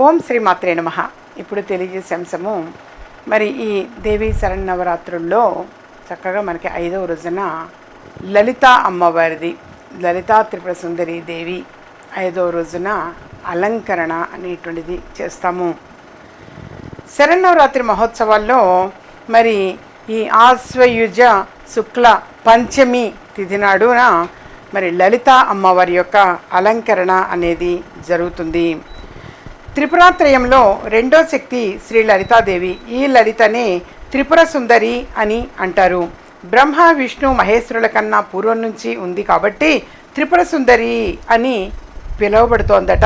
ఓం శ్రీ మాత్రే నమ. ఇప్పుడు తెలియజేసే అంశము మరి ఈ దేవి శరణవరాత్రుల్లో చక్కగా మనకి ఐదవ రోజున లలిత అమ్మవారిది లలితా త్రిపుర సుందరి దేవి ఐదవ రోజున అలంకరణ అనేటువంటిది చేస్తాము. శరణవరాత్రి మహోత్సవాల్లో మరి ఈ ఆశ్వయుజ శుక్ల పంచమి తిథి నాడున మరి లలిత అమ్మవారి యొక్క అలంకరణ అనేది జరుగుతుంది. త్రిపురాత్రయంలో రెండో శక్తి శ్రీ లలితాదేవి. ఈ లలితనే త్రిపుర సుందరి అని అంటారు. బ్రహ్మ విష్ణు మహేశ్వరుల కన్నా పూర్వం నుంచి ఉంది కాబట్టి త్రిపుర సుందరి అని పిలువబడుతోందట.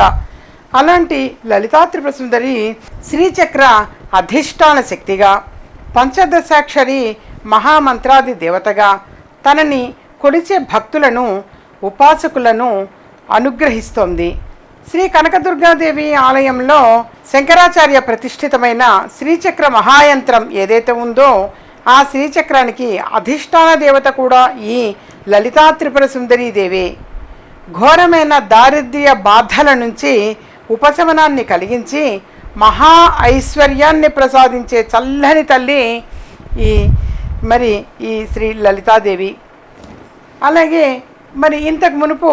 అలాంటి లలితా త్రిపుర సుందరి శ్రీచక్ర అధిష్టాన శక్తిగా పంచదశాక్షరి మహామంత్రాది దేవతగా తనని కొలిచే భక్తులను ఉపాసకులను అనుగ్రహిస్తోంది. శ్రీ కనకదుర్గాదేవి ఆలయంలో శంకరాచార్య ప్రతిష్ఠితమైన శ్రీచక్ర మహాయంత్రం ఏదైతే ఉందో ఆ శ్రీచక్రానికి అధిష్టాన దేవత కూడా ఈ లలితా త్రిపుర సుందరీ దేవి. ఘోరమైన దారిద్ర్య బాధల నుంచి ఉపశమనాన్ని కలిగించి మహా ఐశ్వర్యాన్ని ప్రసాదించే చల్లని తల్లి ఈ మరి ఈ శ్రీ లలితాదేవి. అలాగే మరి ఇంతకు మునుపు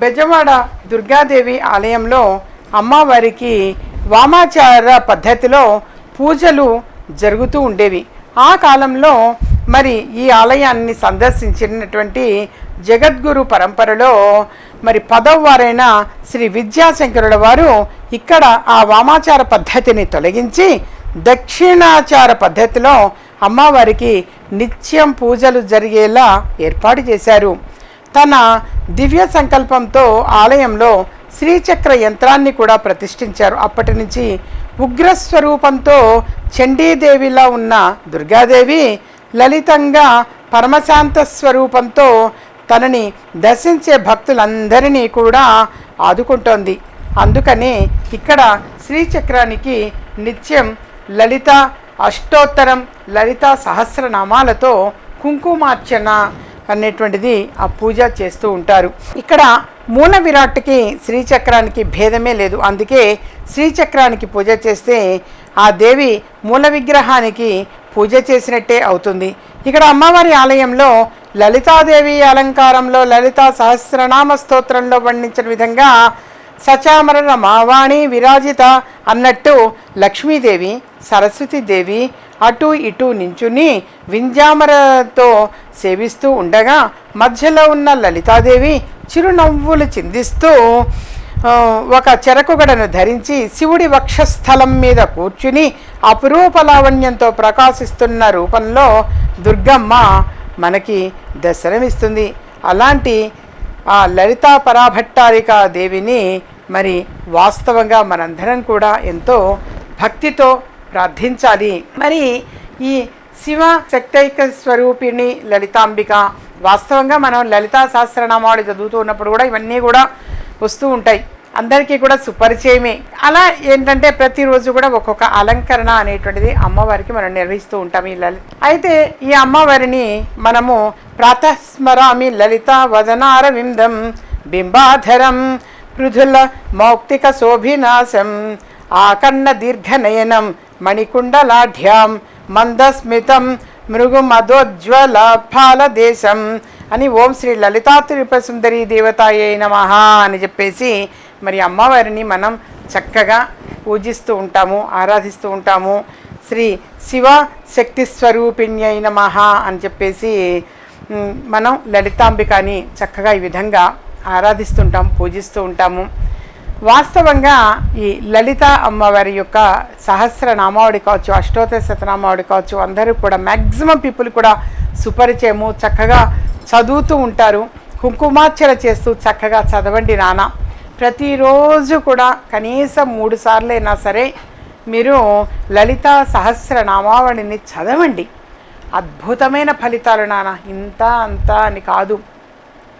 బెజవాడ దుర్గాదేవి ఆలయంలో అమ్మవారికి వామాచార పద్ధతిలో పూజలు జరుగుతూ ఉండేవి. ఆ కాలంలో మరి ఈ ఆలయాన్ని సందర్శించినటువంటి జగద్గురు పరంపరలో మరి పదవ వారైన శ్రీ విద్యాశంకరుల వారు ఇక్కడ ఆ వామాచార పద్ధతిని తొలగించి దక్షిణాచార పద్ధతిలో అమ్మవారికి నిత్యం పూజలు జరిగేలా ఏర్పాటు చేశారు. తన దివ్య సంకల్పంతో ఆలయంలో శ్రీచక్ర యంత్రాన్ని కూడా ప్రతిష్ఠించారు. అప్పటి నుంచి ఉగ్రస్వరూపంతో చండీదేవిలా ఉన్న దుర్గాదేవి లలితంగా పరమశాంత స్వరూపంతో తనని దర్శించే భక్తులందరినీ కూడా ఆదుకుంటోంది. అందుకని ఇక్కడ శ్రీచక్రానికి నిత్యం లలిత అష్టోత్తరం లలిత సహస్రనామాలతో కుంకుమార్చన అనేటువంటిది ఆ పూజ చేస్తూ ఉంటారు. ఇక్కడ మూల విరాట్కి శ్రీచక్రానికి భేదమే లేదు. అందుకే శ్రీచక్రానికి పూజ చేస్తే ఆ దేవి మూల విగ్రహానికి పూజ చేసినట్టే అవుతుంది. ఇక్కడ అమ్మవారి ఆలయంలో లలితాదేవి అలంకారంలో లలితా సహస్రనామ స్తోత్రంలో వర్ణించిన విధంగా సచామరణ మావాణి విరాజిత అన్నట్టు లక్ష్మీదేవి సరస్వతీదేవి అటు ఇటు నించుని వింజామరతో సేవిస్తూ ఉండగా మధ్యలో ఉన్న లలితాదేవి చిరునవ్వులు చిందిస్తూ ఒక చెరకుగడను ధరించి శివుడి వక్షస్థలం మీద కూర్చుని అపురూప లావణ్యంతో ప్రకాశిస్తున్న రూపంలో దుర్గమ్మ మనకి దర్శనమిస్తుంది. అలాంటి ఆ లలితా పరాభట్టారిక దేవిని మరి వాస్తవంగా మనందరం కూడా ఎంతో భక్తితో ప్రార్థించాలి. మరి ఈ శివ శక్తైక స్వరూపిణి లలితాంబిక వాస్తవంగా మనం లలితా సహస్రనామాలు చదువుతూ ఉన్నప్పుడు కూడా ఇవన్నీ కూడా వస్తూ ఉంటాయి. అందరికీ కూడా సుపరిచయమే. అలా ఏంటంటే ప్రతిరోజు కూడా ఒక్కొక్క అలంకరణ అనేటువంటిది అమ్మవారికి మనం నిర్వహిస్తూ ఉంటాం ఈ లలిత అయితే ఈ అమ్మవారిని మనము ప్రాతస్మరామి లలిత వదనారవిందం బింబాధరం పృథుల మౌక్తిక శోభినాశం ఆకన్న దీర్ఘనయనం మణికుండలాఢ్యాం మందస్మితం మృగుమదోజ్వల ఫాలదేశం అని ఓం శ్రీ లలితా త్రిపురసుందరి దేవతాయే నమః అని చెప్పేసి మరి అమ్మవారిని మనం చక్కగా పూజిస్తూ ఉంటాము ఆరాధిస్తూ ఉంటాము. శ్రీ శివ శక్తి స్వరూపిణ్యై నమః అని చెప్పేసి మనం లలితాంబికని చక్కగా ఈ విధంగా ఆరాధిస్తుంటాం పూజిస్తూ ఉంటాము. వాస్తవంగా ఈ లలిత అమ్మవారి యొక్క సహస్రనామావళి కావచ్చు అష్టోత్తర శతనామావళి కావచ్చు అందరూ కూడా మ్యాక్సిమం పీపుల్ కూడా సుపరిచయము చక్కగా చదువుతూ ఉంటారు. కుంకుమార్చన చేస్తూ చక్కగా చదవండి నాన్న. ప్రతిరోజు కూడా కనీసం మూడు సార్లైనా సరే మీరు లలిత సహస్రనామావళిని చదవండి. అద్భుతమైన ఫలితాలు నాన్న. ఇంత అంత అని కాదు.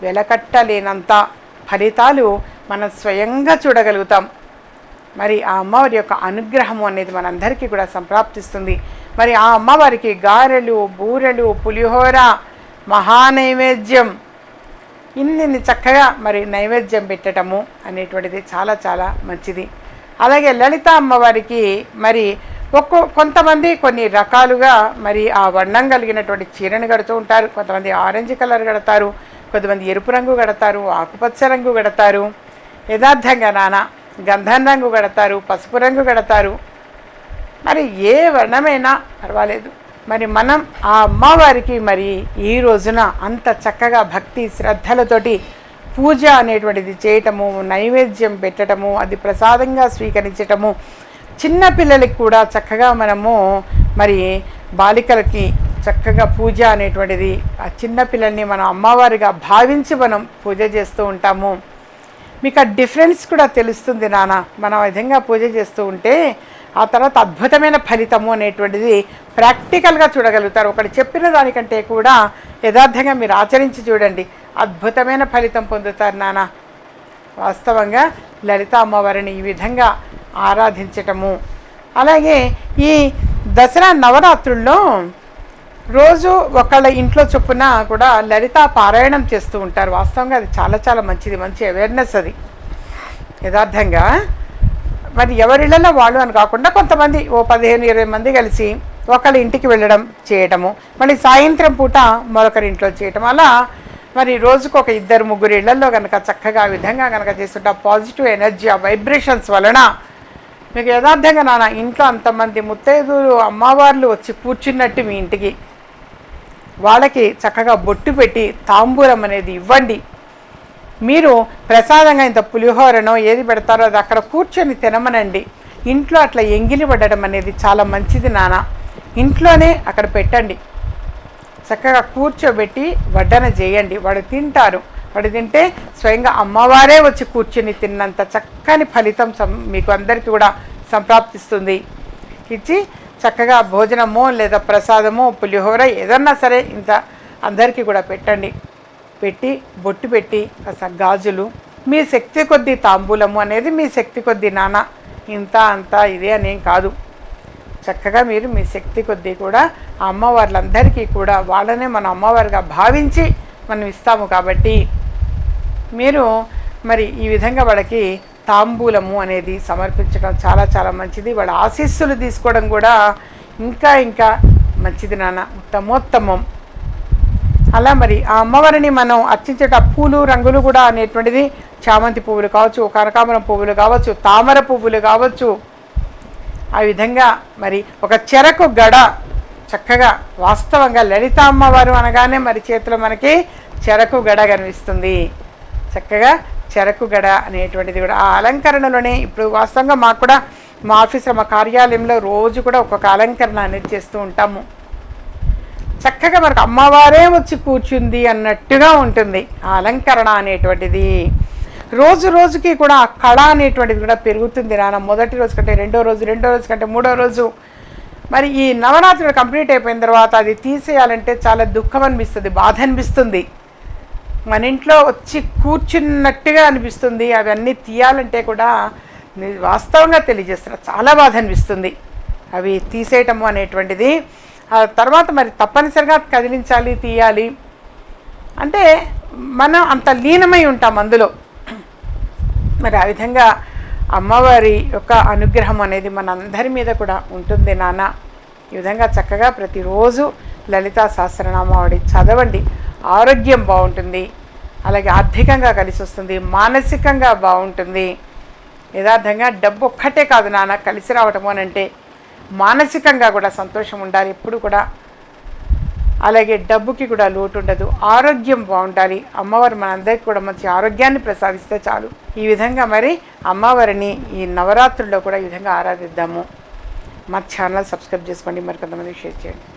వెలకట్టలేనంత ఫలితాలు మనం స్వయంగా చూడగలుగుతాం. మరి ఆ అమ్మవారి యొక్క అనుగ్రహము అనేది మనందరికీ కూడా సంప్రాప్తిస్తుంది. మరి ఆ అమ్మవారికి గారెలు బూరెలు పులిహోర మహానైవేద్యం ఇన్ని చక్కగా మరి నైవేద్యం పెట్టడము అనేటువంటిది చాలా చాలా మంచిది. అలాగే లలిత అమ్మవారికి మరి ఒక్కో కొంతమంది కొన్ని రకాలుగా మరి ఆ వర్ణం కలిగినటువంటి చీరను కడుతూ ఉంటారు. కొంతమంది ఆరెంజ్ కలర్ కడతారు. కొంతమంది ఎరుపు రంగు కడతారు ఆకుపచ్చ రంగు కడతారు. యథార్థంగా నానా. గంధం రంగు కడతారు పసుపు రంగు కడతారు. మరి ఏ వర్ణమైనా పర్వాలేదు. మరి మనం ఆ అమ్మవారికి మరి ఈ రోజున అంత చక్కగా భక్తి శ్రద్ధలతోటి పూజ అనేటువంటిది చేయటము నైవేద్యం పెట్టడము అది ప్రసాదంగా స్వీకరించటము చిన్న పిల్లలకి కూడా చక్కగా మనము మరి బాలికలకి చక్కగా పూజ అనేటువంటిది ఆ చిన్న పిల్లల్ని మనం అమ్మవారిగా భావించి మనం పూజ చేస్తూ ఉంటాము. మీకు ఆ డిఫరెన్స్ కూడా తెలుస్తుంది నాన్న. మనం విధంగా పూజ చేస్తూ ఉంటే ఆ తర్వాత అద్భుతమైన ఫలితము అనేటువంటిది ప్రాక్టికల్గా చూడగలుగుతారు. ఒకటి చెప్పిన దానికంటే కూడా యథార్థంగా మీరు ఆచరించి చూడండి. అద్భుతమైన ఫలితం పొందుతారు నాన్న. వాస్తవంగా లలిత అమ్మవారిని ఈ విధంగా ఆరాధించటము. అలాగే ఈ దసరా నవరాత్రుల్లో రోజు ఒకళ్ళ ఇంట్లో చొప్పున కూడా లలిత పారాయణం చేస్తూ ఉంటారు. వాస్తవంగా అది చాలా చాలా మంచిది. మంచి అవేర్నెస్ అది. యథార్థంగా మరి ఎవరిళ్ళలో వాళ్ళు అని కాకుండా కొంతమంది ఓ పదిహేను ఇరవై మంది కలిసి ఒకళ్ళ ఇంటికి వెళ్ళడం చేయటము మళ్ళీ సాయంత్రం పూట మరొకరి ఇంట్లో చేయటం అలా మరి రోజుకు ఒక ఇద్దరు ముగ్గురు ఇళ్ళలో కనుక చక్కగా ఆ విధంగా కనుక చేస్తుంటే ఆ పాజిటివ్ ఎనర్జీ ఆ వైబ్రేషన్స్ వలన మీకు యథార్థంగా నాన్న ఇంట్లో అంతమంది ముత్తైదులు అమ్మవార్లు వచ్చి కూర్చున్నట్టు మీ ఇంటికి వాళ్ళకి చక్కగా బొట్టు పెట్టి తాంబూరం అనేది ఇవ్వండి. మీరు ప్రసాదంగా ఇంత పులిహోరనో ఏది పెడతారో అది అక్కడ కూర్చొని తినమనండి. ఇంట్లో అట్లా ఎంగిలి పడడం అనేది చాలా మంచిది నాన్న ఇంట్లోనే అక్కడ పెట్టండి. చక్కగా కూర్చోబెట్టి వడ్డన చేయండి. వాడు తింటారు. వాడు తింటే స్వయంగా అమ్మవారే వచ్చి కూర్చుని తిన్నంత చక్కని ఫలితం సం మీకు అందరికీ కూడా సంప్రాప్తిస్తుంది. ఇచ్చి చక్కగా భోజనమో లేదా ప్రసాదమో పులిహోర ఏదన్నా సరే ఇంత అందరికీ కూడా పెట్టండి. పెట్టి బొట్టు పెట్టి కాస్త గాజులు. మీ శక్తి కొద్దీ తాంబూలము అనేది మీ శక్తి కొద్దీ నాన్న ఇంత అంత ఇదే అనేం కాదు. చక్కగా మీరు మీ శక్తి కొద్దీ కూడా ఆ అమ్మవార్లందరికీ కూడా వాళ్ళనే మన అమ్మవారిగా భావించి మనం ఇస్తాము కాబట్టి మీరు మరి ఈ విధంగా వాళ్ళకి తాంబూలము అనేది సమర్పించడం చాలా చాలా మంచిది. వాళ్ళ ఆశీస్సులు తీసుకోవడం కూడా ఇంకా ఇంకా మంచిది నాన్న. ఉత్తమోత్తమం. అలా మరి ఆ అమ్మవారిని మనం అర్చించేట పూలు రంగులు కూడా అనేటువంటిది చామంతి పువ్వులు కావచ్చు కనకాంబరం పువ్వులు కావచ్చు తామర పువ్వులు కావచ్చు. ఆ విధంగా మరి ఒక చెరకు గడ చక్కగా వాస్తవంగా లలిత అమ్మవారు అనగానే మరి చేతిలో మనకి చెరకు గడ కనిపిస్తుంది. చక్కగా చెరకు గడ అనేటువంటిది కూడా. ఆ అలంకరణలోనే ఇప్పుడు వాస్తవంగా మాకు కూడా మా ఆఫీస్లో మా కార్యాలయంలో రోజు కూడా ఒక్కొక్క అలంకరణ అనేది చేస్తూ ఉంటాము. చక్కగా మనకు అమ్మవారే వచ్చి కూర్చుంది అన్నట్టుగా ఉంటుంది ఆ అలంకరణ అనేటువంటిది. రోజు రోజుకి కూడా ఆ కళ అనేటువంటిది కూడా పెరుగుతుంది నాన్న. మొదటి రోజు కంటే రెండో రోజు రెండో రోజు కంటే మూడో రోజు. మరి ఈ నవరాత్రులు కంప్లీట్ అయిపోయిన తర్వాత అది తీసేయాలంటే చాలా దుఃఖం అనిపిస్తుంది బాధ అనిపిస్తుంది. మన ఇంట్లో వచ్చి కూర్చున్నట్టుగా అనిపిస్తుంది. అవన్నీ తీయాలంటే కూడా వాస్తవంగా తెలియజేస్తున్నారు చాలా బాధ అనిపిస్తుంది. అవి తీసేయటము అనేటువంటిది. ఆ తర్వాత మరి తప్పనిసరిగా కదిలించాలి తీయాలి. అంటే మనం అంత లీనమై ఉంటాం అందులో. మరి ఆ విధంగా అమ్మవారి యొక్క అనుగ్రహం అనేది మనందరి మీద కూడా ఉంటుంది నాన్న. ఈ విధంగా చక్కగా ప్రతిరోజు లలితా సహస్రనామావళి చదవండి. ఆరోగ్యం బాగుంటుంది. అలాగే ఆర్థికంగా కలిసి వస్తుంది. మానసికంగా బాగుంటుంది. యథార్థంగా డబ్బు ఒక్కటే కాదు నాన్న కలిసి రావటము అని అంటే మానసికంగా కూడా సంతోషం ఉండాలి. ఎప్పుడు కూడా. అలాగే డబ్బుకి కూడా లోటు ఉండదు. ఆరోగ్యం బాగుండాలి. అమ్మవారు మనందరికీ కూడా మంచి ఆరోగ్యాన్ని ప్రసాదిస్తే చాలు. ఈ విధంగా మరి అమ్మవారిని ఈ నవరాత్రుల్లో కూడా ఈ విధంగా ఆరాధిద్దాము. మా ఛానల్ సబ్స్క్రైబ్ చేసుకోండి. మరి కొంతమంది షేర్ చేయండి.